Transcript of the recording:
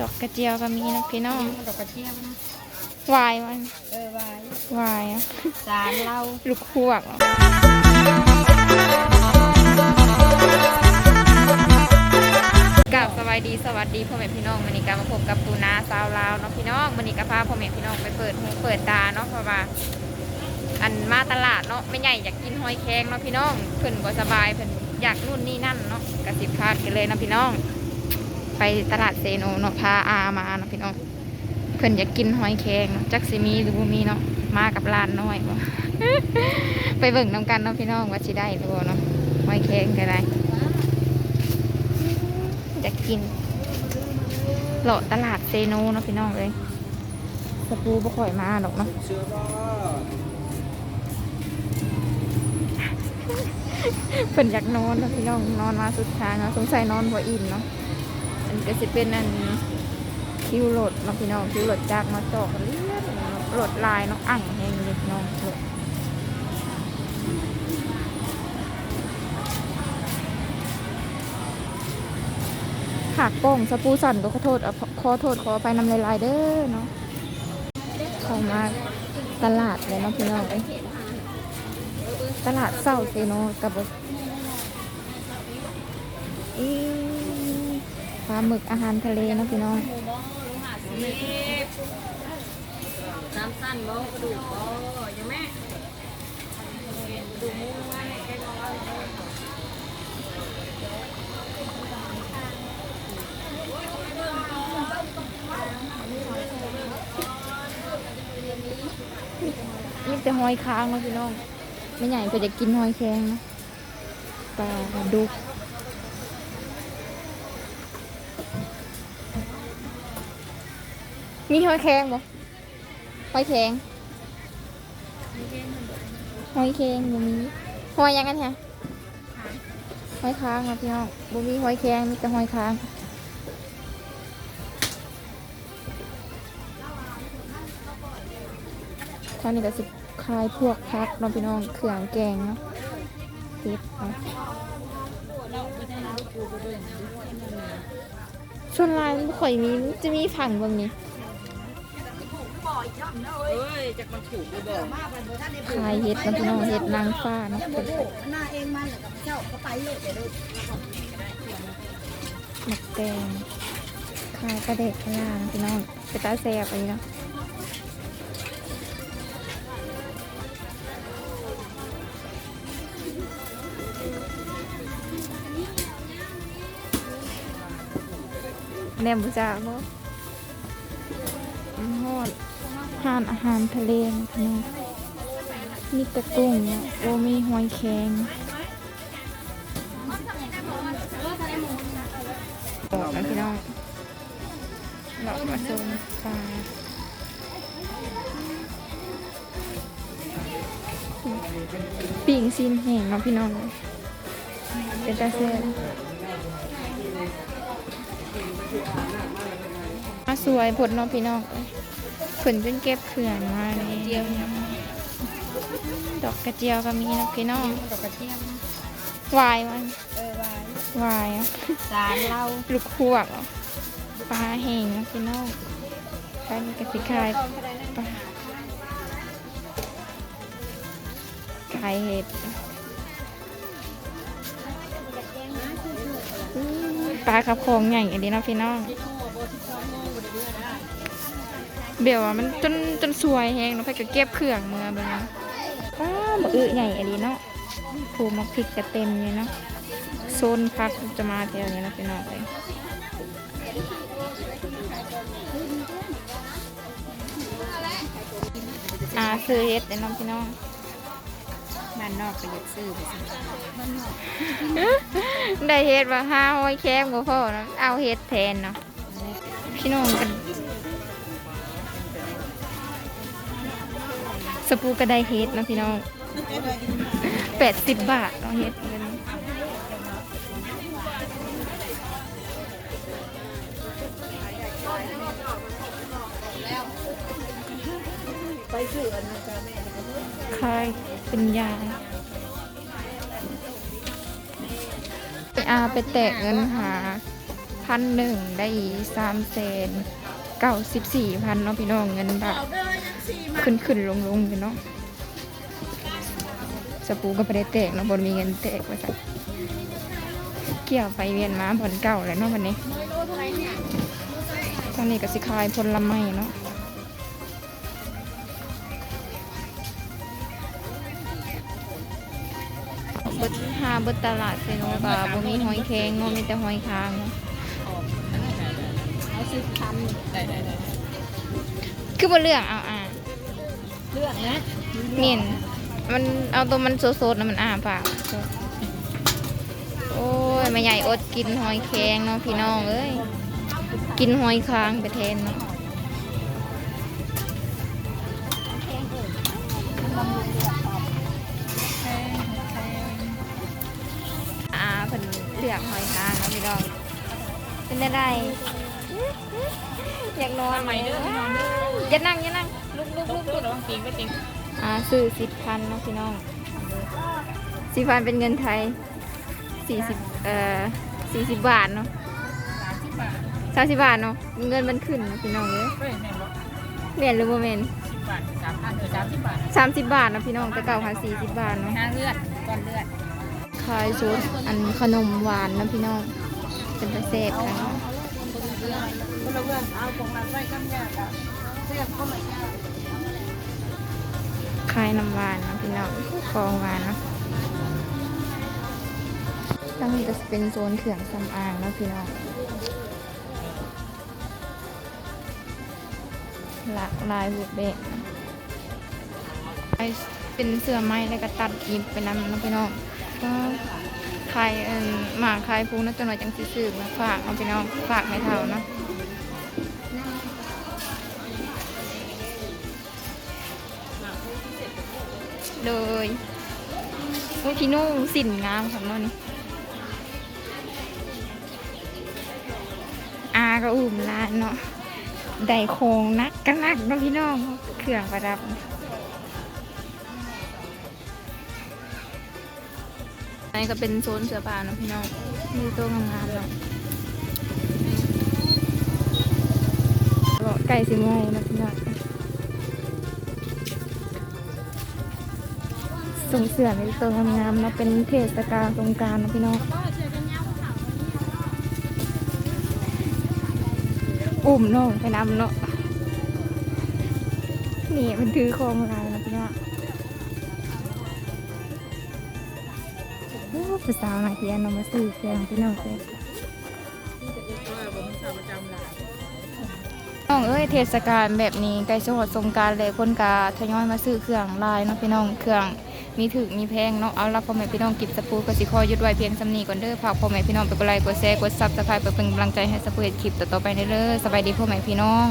ดอกกระเจียวก็มีนะพี่น้องดอกกระเทียมนะวายมันเออไว้วายอะจานเราลูกควกเหรอกราบสวัสดีสวัสดีพ่อแม่พี่น้องวันนี้ก็มาพบกับปูนาสาวลาวเนาะพี่น้องวันนี้ก็พาพ่อแม่พี่น้องไปเปิดหูเปิดตาเนาะเพราะว่าอันมาตลาดเนาะไม่ใหญ่อยากกินหอยแครงเนาะพี่น้องเพิ่นบ่สบายเพิ่นอยากนู่นนี่นั่นเนาะกระสิบพาดกันเลยเนาะพี่น้อง ไปตลาดเซโนเนาะพาอามาเนาะพี่น้องเพิ่นอยากกินหอยแครงจักสิมีหรือบ่มีเนาะมากับร้านน้อยบ่ไปเบิ่งนํกันเนาะพี่น้องว่าสิได้หรือบ่เนาะหอยแครงก็ได้อยากกินเลาะตลาดเซโนเนาะพี่น้องเลยสปูบ่ค่อยมาดอกเนาะเพิ่นอยากนอนเนาะพี่น้องนอนมาสุดทางเนาะสงสัยนอนบ่อิ่มเนาะ อันก็สิเป็นอันคิวรถเนาะพี่น้องคิวรถจากมาจอกเลียดเนาะรถลายเนาะอ่างแหงเล็กน้องรถขากล้องสปูสันก็ขอโทษขอโทษขอไปนำลายๆเด้อเนาะเข้ามาตลาดเลยเนาะพี่น้องเอ้ยตลาดเศร้าเซโนกับอี ลาหมึกอาหารทะเลนะพี่น้องน้ำสั้นบ่กระดูกบ่ยังแม่ดูมุ้งไว้แกงเอาไว้นี่แต่หอยค้างนะพี่น้อง ไม่ใหญ่ก็จะกินหอยแครงนะปลาดุก มีหอยแครงบ่หอยแครงหอยแครงบ่มีหอยยังกันฮะหอยค้างเนาะพี่น้องบ่มีหอยแครงมีแต่หอยค้างท่านี้ก็สิคลายพวกพักน้องพี่น้องเครื่องแกงเนาะเฮ็ดเนาะส่วนลายมันบ่ค่อยมีจะมีผังเบางนี้ เอ้ยจากมันถูกเลยบ่คลายเฮ็ดเนะพี่น้องเฮ็ดนางฟ้าเนาะหน้าเองมันเจ้าก็ไปเลยเดี๋ยวดูหมักแตงคลายกระเด็ดกระลานพี่น้องไปตาแซ่บไปเนาะแนมบุษาบ่อืม ทานอาหารทะเลนะพี่น้องมีแตะกุ้งโอ้มีหอยแครงบอกนะพี่น้องเรามาชมปลาปิ่งซีนแห้งเนาะพี่น้อง เป็นตาเซ่มาสวยผลเน้องพี่น้อง ผลจนเก็บเขื่อนมาเลยเจียวเนี่ยดอกกระเจียวก็มีนะพี่น้องดอกกระเทียมนะวายมันเออไว้วายอะจานเราลูกควกเหรอปลาแห้งนะพี่น้องปลานี่กระสิคายปลาไก่เห็ดอื้อปลาขับโคงใหญ่อันนี้เนาะพี่น้อง เดี๋ยวอะมันจนจนสวยแฮงเนาะไปก็เก็บเครื่องมือเบิ่งนะป้าบอึใหญ่อันนี้เนาะผูมักพริกกระเต็มเลยเนาะโซนพักจะมาแถวนี้นะพี่น้องเลยอ่าซื้อเฮ็ดเด้อน้องพี่น้องบ้านนอกไปอยากซื้อไปสิได้เฮ็ดว่าห้าห้อยแคมก็พอเนาะเอาเฮ็ดแทนเนาะพี่น้องกัน สปูก็ไดเฮ็ดนะพี่น้องแปดสิบบาทเนาะเฮ็ดเงินไปซื้ออันนั้นกันแม่คายเป็นยาไปอาไปแตกเงินหาพันหนึ่งได้สามแสนเก้าสิบสี่พันเนาะพี่น้องเงินบาท ขึ้นขึ้นลงลงพี่น้องสปูก็ไม่ได้แตกเนาะบนมีเงินแตกว่าสักเกี่ยวไปเวียนมาผลเก่าแล้วเนาะวันนี้ตอนนี้ก็สิคายผลไม้เนาะเบิดหาเบิดตลาดเซโนก็บ่มีหอยแครงเนาะมีแต่หอยคางเนาะเอาสิบพันได้ได้ได้คือบ่เลือกเอาอ่า เลือกนะเมียนมันเอาตัวมันสดๆนะมันอ่าปากโอ้ยแม่ใหญ่อดกินหอยแครงเนาะพี่น้องเอ้ยกินหอยคางไปแทนเนาะอ่าเพิ่นเลือกหอยคางเนาะพี่น้องเป็นอะไร อยากนอนทำไมเด้อพี่น้องเด้ออย่านั่งอย่านั่งลุกลุกลูลุกกลูลุกกระวังปิงก็จริงอ่าซื้อสิบพันเนาะพี่น้องสิบพันเป็นเงินไทยสี่สิบเอ่อสี่สิบบาทเนาะสามสิบบาทสามสิบบาทเนาะเงินมันขึ้นเนาะพี่น้องเอ้ยเฮ้ยแม่บอกเมียนหรือโมเมนสิบบาทสามพันเออสามสิบบาทสามสิบบาทเนาะพี่น้องแต่เก่าค่ะสี่สิบบาทเนาะห้าเลือดก้อนเลือดขายชุดอันขนมหวานเนาะพี่น้อง เป็นตะเสพค่ะคลายน้ำหวานนะพี่น้องฟองหวานนะตั้งนี้ก็จะเป็นโซนเครื่องสำอางนะพี่น้องหลากหลายรูปแบบเป็นเสื้อไม้แล้วก็ตัดกิบไปนำน้องพี่น้องก็ ขายเอิ่นหมากขายพูนะจนหน่อยจังสิซื้อมาฝากเอาพี่น้องฝากไม่เท่าเนาะเลยโอ้ยพี่นุ่งสินงามค่ะเนาะนี่อาก็อุ่มร้านเนาะได้โคงนักกันนักเนาะพี่น้องเครื่องประดับ อันนี้ก็เป็นโซนเสื้อผ้าเนาะพี่น้องมีตัวงามๆเนาะไก่สิมวยนะพี่น้องส่งเสื้อในตัวงามๆเนาะเป็นเทศกาลสงการนาะพี่น้องอุ่มเนาะไปนำเนาะนี่มันถือโครงลายนะพี่น้อง ผู้สาวหนาเทียนเอามาซื้อเครื่องพี่น้องเลยน้องเอ้ยเทศกาลแบบนี้ใกล้สหดสงการเลยคนกาทยอยมาซื้อเครื่องลายเนาะพี่น้องเครื่องมีถึกมีแพงเนาะเอาละพ่อแม่พี่น้องกิบสปูก็สิคอยุดไว้เพียงสำนีก่อนเด้อฝากพ่อแม่พี่น้องไปกดไลค์กดแชร์กดซับสไครป์เพื่อเป็นกำลังใจให้สปูเห็ดคลิปต่อๆไปเด้อสบายดีพ่อแม่พี่น้อง